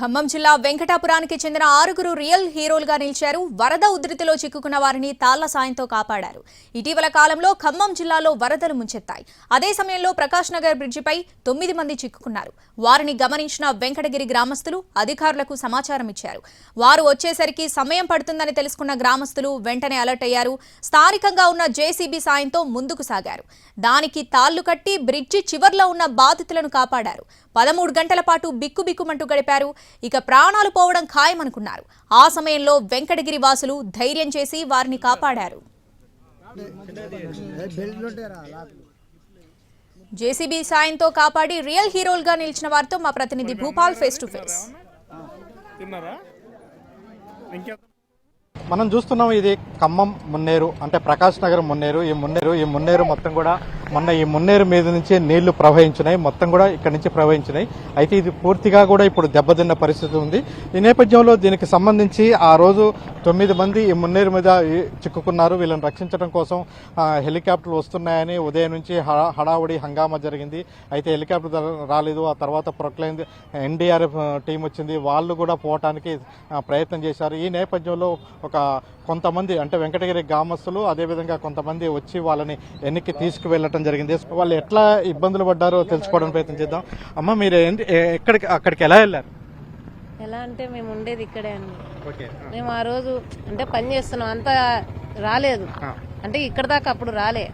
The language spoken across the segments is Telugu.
ఖమ్మం జిల్లా వెంకటాపురానికి చెందిన ఆరుగురు రియల్ హీరోలుగా నిలిచారు. వరద ఉధృతిలో చిక్కుకున్న వారిని తాళ్ళ సాయంతో కాపాడారు. ఇటీవల కాలంలో ఖమ్మం జిల్లాలో వరదలు ముంచెత్తాయి. అదే సమయంలో ప్రకాష్ నగర్ బ్రిడ్జిపై తొమ్మిది మంది చిక్కుకున్నారు. వారిని గమనించిన వెంకటగిరి గ్రామస్తులు అధికారులకు సమాచారం ఇచ్చారు. వారు వచ్చేసరికి సమయం పడుతుందని తెలుసుకున్న గ్రామస్తులు వెంటనే అలర్ట్ అయ్యారు. స్థానికంగా ఉన్న జేసీబీ సాయంతో ముందుకు సాగారు. దానికి తాళ్ళు కట్టి బ్రిడ్జి చివర్లో ఉన్న బాధితులను కాపాడారు. పదమూడు గంటల పాటు బిక్కుబిక్కుమంటూ గడిపారు. ఇక ప్రాణాలు పోవడం ఖాయమనుకున్నారు. ఆ సమయంలో వెంకటగిరి వాసులు ధైర్యం చేసి వారిని కాపాడారు. జేసీబీ సాయంతో కాపాడి రియల్ హీరోలుగా నిలిచిన వారితో మా ప్రతినిధి భూపాల్ ఫేస్ టు ఫేస్ మనం చూస్తున్నాం ఇది ఖమ్మం మున్నేరు అంటే ప్రకాష్ నగర్ మున్నేరు. ఈ మున్నేరు ఈ మున్నేరు మొత్తం కూడా మొన్న ఈ మున్నేరు మీద నుంచి నీళ్ళు ప్రవహించినాయి. మొత్తం కూడా ఇక్కడ నుంచి ప్రవహించినాయి. అయితే ఇది పూర్తిగా కూడా ఇప్పుడు దెబ్బతిన్న పరిస్థితి ఉంది. ఈ నేపథ్యంలో దీనికి సంబంధించి ఆ రోజు తొమ్మిది మంది ఈ మున్నేరు మీద చిక్కుకున్నారు. వీళ్ళని రక్షించడం కోసం హెలికాప్టర్లు వస్తున్నాయని ఉదయం నుంచి హడా- హడావుడి హంగామా జరిగింది. అయితే హెలికాప్టర్ రాలేదు. ఆ తర్వాత ప్రొక్లైన్ ఎన్డీఆర్ఎఫ్ టీం వచ్చింది. వాళ్ళు కూడా పోవటానికి ప్రయత్నం చేశారు. ఈ నేపథ్యంలో ఒక కొంతమంది అంటే వెంకటగిరి గ్రామస్తులు అదేవిధంగా కొంతమంది వచ్చి వాళ్ళని వెనక్కి తీసుకువెళ్ళటం జరిగింది. వాళ్ళు ఎట్లా ఇబ్బందులు పడ్డారో తెలుసుకోవడానికి ప్రయత్నం చేద్దాం. అమ్మ మీరు ఎక్కడికి అక్కడికి ఎలా వెళ్ళారు? ఎలా అంటే మేము ఉండేది ఇక్కడే అండి. మేము ఆ రోజు అంటే పని చేస్తున్నాం. అంతా రాలేదు. అంటే ఇక్కడ దాకా అప్పుడు రాలే.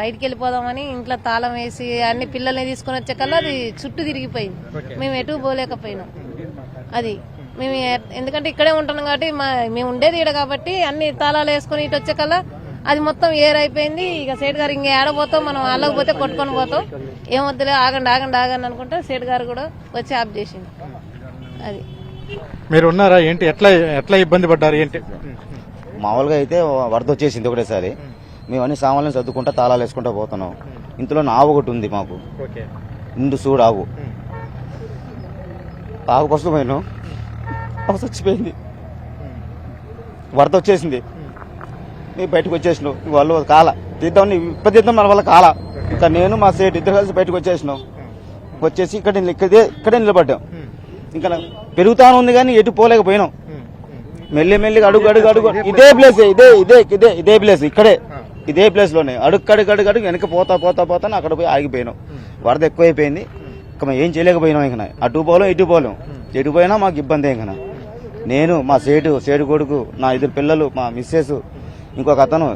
బయటికి వెళ్ళిపోదామని ఇంట్లో తాళం వేసి అన్ని పిల్లల్ని తీసుకొని వచ్చే కల్లా అది చుట్టూ తిరిగిపోయింది. మేము ఎటు పోలేకపోయినాం. అది. మేము ఎందుకంటే ఇక్కడే ఉంటున్నాం కాబట్టి మా మేము ఉండేది ఇక్కడ కాబట్టి అన్ని తాళాలు వేసుకొని ఇటు వచ్చే కల్లా అది మొత్తం ఏర్ అయిపోయింది. ఇక సేట్ గారు ఇంక ఏడపోతాం మనం అల్లకపోతే కొట్టుకొని పోతాం. ఏమొద్దులే ఆగండి ఆగండి ఆగండి అనుకుంటే సేట్ గారు కూడా వచ్చి ఆఫ్ చేసింది అది. మీరు ఉన్నారా ఏంటి ఎట్లా ఎట్లా ఇబ్బంది పడ్డారు? ఏంటి? మామూలుగా అయితే వరద వచ్చేసింది ఒకటేసారి. మేము అన్ని సామాన్లు సర్దుకుంటా తాళాలు వేసుకుంటా పోతున్నాం. ఇంట్లో ఆవు ఒకటి ఉంది మాకు. ఓకే. ఇందు చూడు ఆవు. ఆవు కోసం పోయినాం. ఆవు చచ్చిపోయింది. వరద వచ్చేసింది. నీ బయటకు వచ్చేసినాం వాళ్ళు కాల. తీద్దాం ఇప్పటి తీద్దాం మన వల్ల కాల. ఇంకా నేను మా సేట్ ఇద్దరు కలిసి బయటకు వచ్చేసినాం. వచ్చేసి ఇక్కడ ఇక్కడే ఇక్కడే నిలబడ్డాం. ఇంకా పెరుగుతాను ఉంది కానీ ఎటు పోలేకపోయినాం. మెల్లి మెల్లిగా అడుగు అడుగు అడుగు. ఇదే ప్లేస్ ఇదే ఇదే ఇదే ఇదే ప్లేస్ ఇక్కడే. ఇదే ప్లేస్లోనే. అడుగు అడుగు అడుగు అడుగు వెనక పోతా పోతా పోతా అక్కడ పోయి ఆగిపోయినాం. వరద ఎక్కువైపోయింది. ఇంకా ఏం చేయలేకపోయినాం ఇంకా. అటు పోలేం ఇటు పోలేం. ఎటు పోయినా మాకు ఇబ్బంది ఇంకా. నేను మా సేటు సేటు కొడుకు నా ఇద్దరు పిల్లలు మా మిస్సెస్ ఇంకొక అతను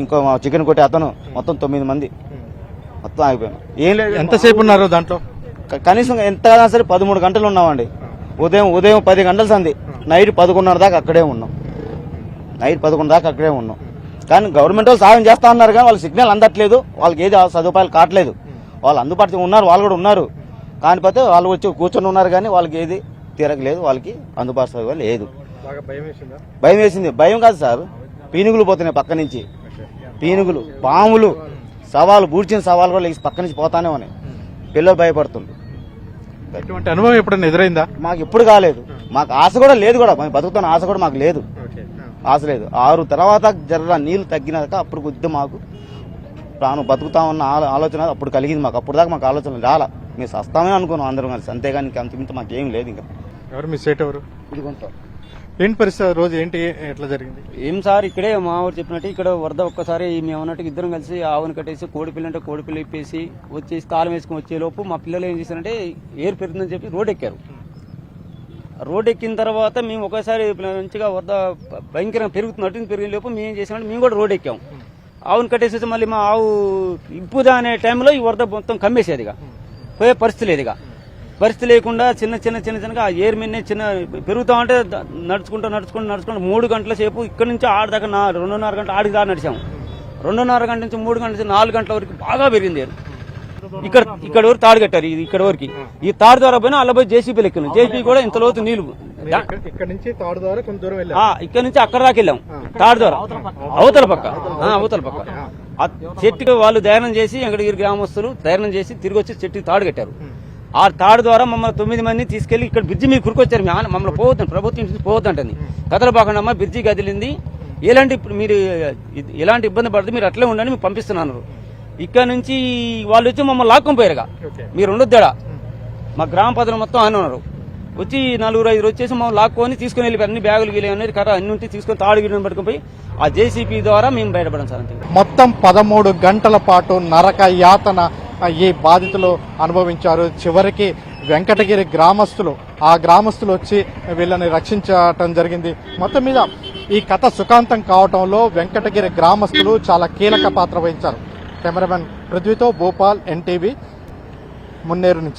ఇంకో మా చికెన్ కొట్టే అతను మొత్తం తొమ్మిది మంది. మొత్తం ఆగిపోయినాం ఏం లేదు. ఎంతసేపు ఉన్నారు దాంట్లో? కనీసం ఎంత సరే పదమూడు గంటలు ఉన్నామండి. ఉదయం ఉదయం పది గంటల సంది నైట్ పదకొండున్నర దాకా అక్కడే ఉన్నాం. నైట్ పదకొండు దాకా అక్కడే ఉన్నాం. కానీ గవర్నమెంట్ వాళ్ళు సాయం చేస్తా ఉన్నారు కానీ వాళ్ళకి సిగ్నల్ అందట్లేదు. వాళ్ళకి ఏది సదుపాయాలు కావట్లేదు. వాళ్ళు అందుబాటులో ఉన్నారు వాళ్ళు కూడా ఉన్నారు. కానిపోతే వాళ్ళు వచ్చి కూర్చొని ఉన్నారు కానీ వాళ్ళకి ఏది తిరగలేదు. వాళ్ళకి అందుబాటు సదుపాయాలు లేదు భయం వేసింది. భయం కాదు సార్. పీనుగులు పోతున్నాయి పక్క నుంచి. పీనుగులు పాములు సవాలు బూడ్చిన సవాలు కూడా పక్క నుంచి పోతానే ఉన్నాయి. పిల్లలు భయపడుతుంది ఇటువంటి అనుభవం ఎప్పుడైనా ఎదురైందా? మాకు ఎప్పుడు కాలేదు. మాకు ఆశ కూడా లేదు కూడా. మేము బతుకుతున్న ఆశ కూడా మాకు లేదు. ఆశ లేదు. ఆరు తర్వాత జర నీళ్ళు తగ్గినాక అప్పుడు కొద్దిగా మాకు ప్రాణం బతుకుతామన్న ఆలో- ఆలోచన అప్పుడు కలిగింది మాకు. అప్పుడు దాకా మాకు ఆలోచన రాలా. మేము సస్తామే అనుకున్నాం అందరం కలిసి. అంతేగాని మాకేం లేదు ఇంకా. ఎవరు మీ సేట్ ఎవరు? ఇది కొంత ఏంటి పరిస్థితి? రోజు ఏంటి? ఎట్లా జరిగింది? ఏం సార్ ఇక్కడే మా ఊరు చెప్పినట్టు ఇక్కడ వరద ఒక్కసారి మేము అన్నట్టు ఇద్దరం కలిసి ఆవుని కట్టేసి కోడి పిల్ల అంటే కోడి పిల్ల ఇప్పేసి వచ్చేసి తాళం వేసుకుని వచ్చేలోపు మా పిల్లలు ఏం చేశారంటే ఏరు పెరుగుతుందని చెప్పి రోడ్ ఎక్కారు. రోడ్ ఎక్కిన తర్వాత మేము ఒకసారి మంచిగా వరద భయంకరంగా పెరుగుతున్నట్టు పెరిగిన లోపు మేము ఏం చేసామంటే మేము కూడా రోడ్ ఎక్కాము ఆవును కట్టేసేసి మళ్ళీ మా ఆవు ఇప్పుదా అనే టైంలో ఈ వరద మొత్తం కమ్మేసేది ఇక పోయే పరిస్థితి లేదు ఇక పరిస్థితి లేకుండా చిన్న చిన్న చిన్న చిన్నగా ఆ ఏర్ మీదనే చిన్న పెరుగుతా ఉంటే నడుచుకుంటూ నడుచుకుంటూ నడుచుకుంటూ మూడు గంటల సేపు ఇక్కడ నుంచి ఆడదాకా నా రెండున్నర గంటల ఆడికి దాకా నడిచాము రెండున్నర గంటల నుంచి మూడు గంటల నుంచి నాలుగు గంటల వరకు బాగా పెరిగింది ఏరు. ఇక్కడ ఇక్కడ వరకు తాడు కట్టారు ఇది ఇక్కడ వరకు? ఈ తాడు ద్వారా పోయినా అలా పోయి జేసీబీ లెక్కను జేసీబీ కూడా ఇంత లోతు నీళ్ళు దా- ఇక్కడ నుంచి తాడు ద్వారా కొంత దూరం ఇక్కడ నుంచి అక్కడ దాకా వెళ్ళాం. తాడు ద్వారా. అవతల పక్క. ఆ, అవతల పక్క. ఆ. చెట్టుకి వాళ్ళు ధైర్యం చేసి వెంకటగిరి గ్రామస్తులు ధైర్యం చేసి తిరిగి వచ్చి చెట్టుకి తాడు కట్టారు. ఆ తాడు ద్వారా మమ్మల్ని తొమ్మిది మంది తీసుకెళ్ళి ఇక్కడ బ్రిడ్జి మీద కురుకొచ్చారు. మమ్మల్ని పోవద్దు ప్రభుత్వం నుంచి పోవద్దంటుంది. కదలబాకండి అమ్మ బ్రిడ్జి కదిలింది. ఎలాంటి మీరు ఎలాంటి ఇబ్బంది పడితే మీరు అట్లే ఉండండి మీకు పంపిస్తున్నాను ఇక్కడ నుంచి వాళ్ళు వచ్చి మమ్మల్ని లాక్కొని పోయారుగా. మీరు ఉండొద్దాడా? మా గ్రామ ప్రజలు మొత్తం అని ఉన్నారు. వచ్చి నలుగురు ఐదు వచ్చేసి మమ్మల్ని లాక్కొని తీసుకుని వెళ్ళిపోయారు అన్ని బ్యాగులు గీలు అనేది కర్ర అన్ని ఉంటే తీసుకొని తాడు గిన్నె పట్టుకుని పోయి ఆ జేసీపీ ద్వారా మేము బయటపడాం సార్ అంతే. మొత్తం పదమూడు గంటల పాటు నరక యాతన ఈ బాధితులు అనుభవించారు? చివరికి వెంకటగిరి గ్రామస్తులు ఆ గ్రామస్తులు వచ్చి వీళ్ళని రక్షించటం జరిగింది. మొత్తం మీద ఈ కథ సుఖాంతం కావటంలో వెంకటగిరి గ్రామస్తులు చాలా కీలక పాత్ర వహించారు. కెమెరామెన్ పృథ్వీతో భోపాల్ ఎన్టీవీ మున్నేరు నుంచి.